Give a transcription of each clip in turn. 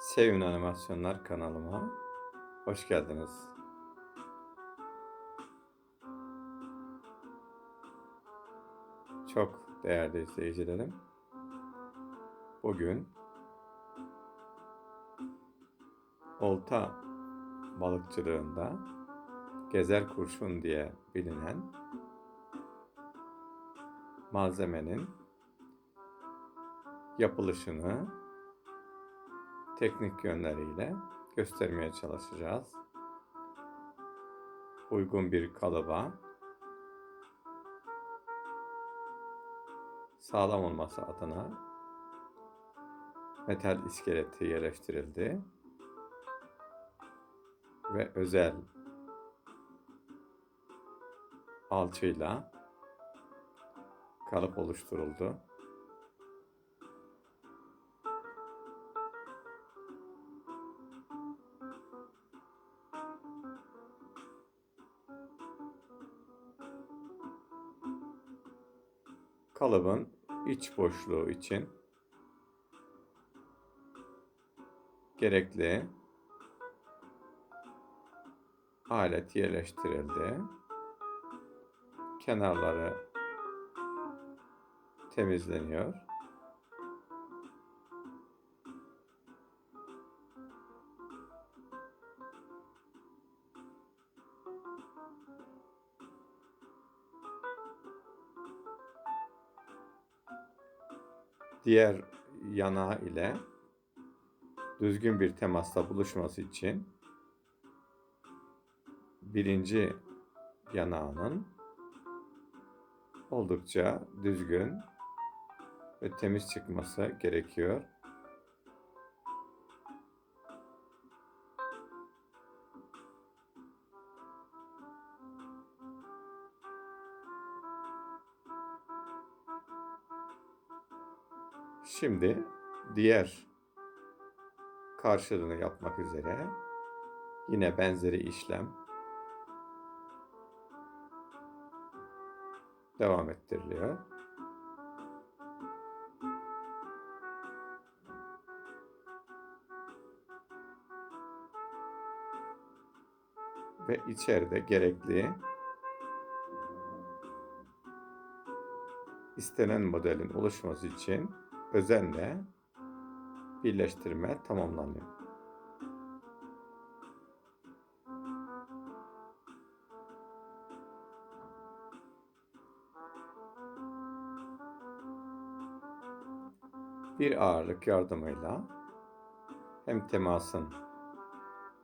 Sevin Animasyonlar kanalıma hoş geldiniz. Çok değerli izleyicilerim. Bugün olta balıkçılığında gezer kurşun diye bilinen malzemenin yapılışını teknik yönleriyle göstermeye çalışacağız. Uygun bir kalıba sağlam olması adına metal iskeleti yerleştirildi ve özel alçıyla kalıp oluşturuldu. Kalıbın iç boşluğu için gerekli alet yerleştirildi. Kenarları temizleniyor. Diğer yanağı ile düzgün bir temasta buluşması için birinci yanağının oldukça düzgün ve temiz çıkması gerekiyor. Şimdi diğer karşılığını yapmak üzere yine benzeri işlem devam ettiriliyor. Ve içeride gerekli istenen modelin oluşması için özenle birleştirme tamamlanıyor. Bir ağırlık yardımıyla hem temasın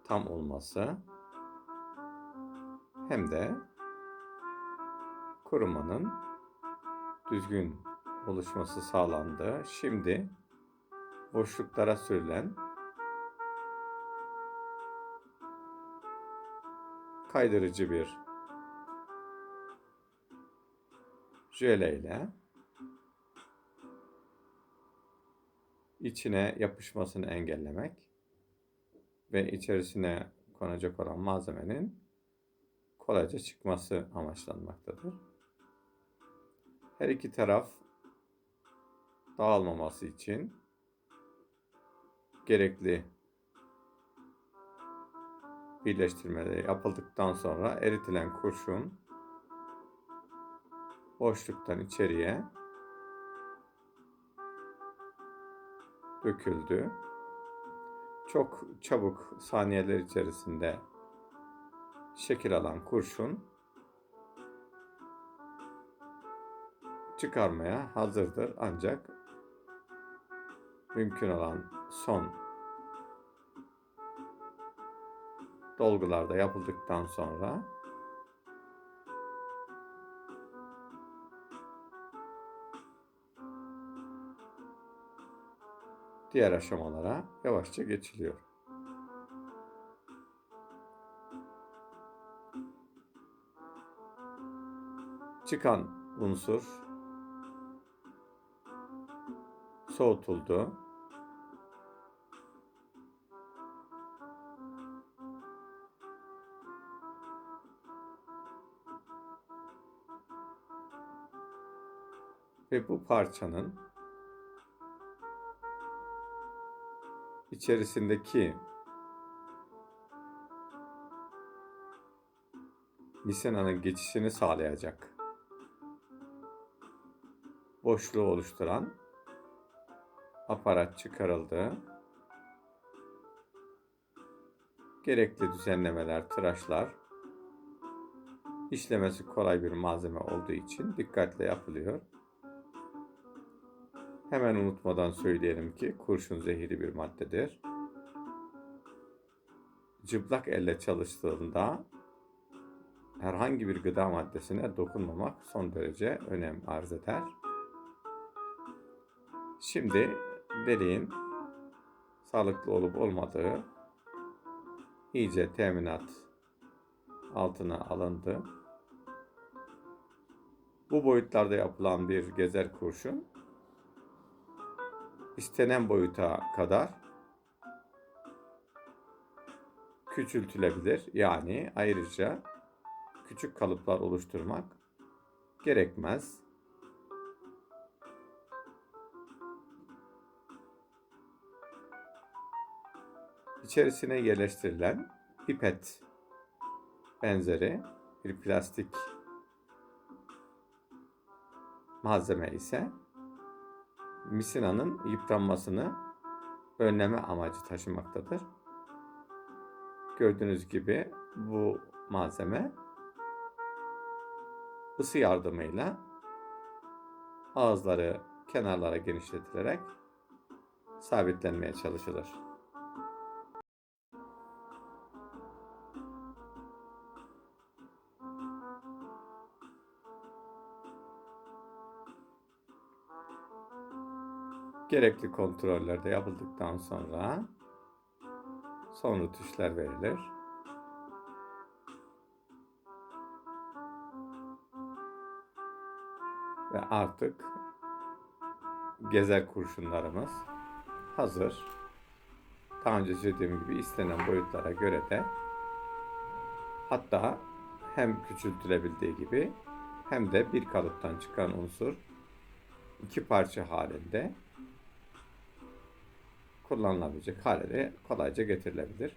tam olması hem de kurumanın düzgün oluşması sağlandı. Şimdi boşluklara sürülen kaydırıcı bir jöle ile içine yapışmasını engellemek ve içerisine konacak olan malzemenin kolayca çıkması amaçlanmaktadır. Her iki taraf dağılmaması için gerekli birleştirmeleri yapıldıktan sonra eritilen kurşun boşluktan içeriye döküldü. Çok çabuk saniyeler içerisinde şekil alan kurşun çıkarmaya hazırdır ancak mümkün olan son dolgularda yapıldıktan sonra diğer aşamalara yavaşça geçiliyor. Çıkan unsur soğutuldu. Ve bu parçanın içerisindeki misinanın geçişini sağlayacak boşluğu oluşturan aparat çıkarıldı. Gerekli düzenlemeler, tıraşlar işlemesi kolay bir malzeme olduğu için dikkatle yapılıyor. Hemen unutmadan söyleyelim ki kurşun zehirli bir maddedir. Çıplak elle çalıştığında herhangi bir gıda maddesine dokunmamak son derece önem arz eder. Şimdi deliğin sağlıklı olup olmadığı iyice teminat altına alındı. Bu boyutlarda yapılan bir gezer kurşun istenen boyuta kadar küçültülebilir. Yani ayrıca küçük kalıplar oluşturmak gerekmez. İçerisine yerleştirilen pipet benzeri bir plastik malzeme ise misinanın yıpranmasını önleme amacı taşımaktadır. Gördüğünüz gibi bu malzeme ısı yardımıyla ağızları kenarlara genişletilerek sabitlenmeye çalışılır. Gerekli kontroller de yapıldıktan sonra son rütuşlar verilir. Ve artık gezer kurşunlarımız hazır. Daha önce söylediğim gibi istenen boyutlara göre de hatta hem küçültülebildiği gibi hem de bir kalıptan çıkan unsur iki parça halinde kullanılabilecek hale de kolayca getirilebilir.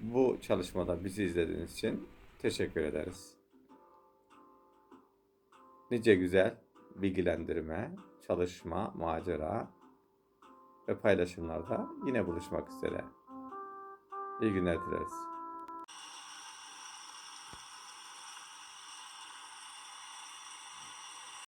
Bu çalışmada bizi izlediğiniz için teşekkür ederiz. Nice güzel bilgilendirme, çalışma, macera ve paylaşımlarda yine buluşmak üzere. İyi günler dileriz.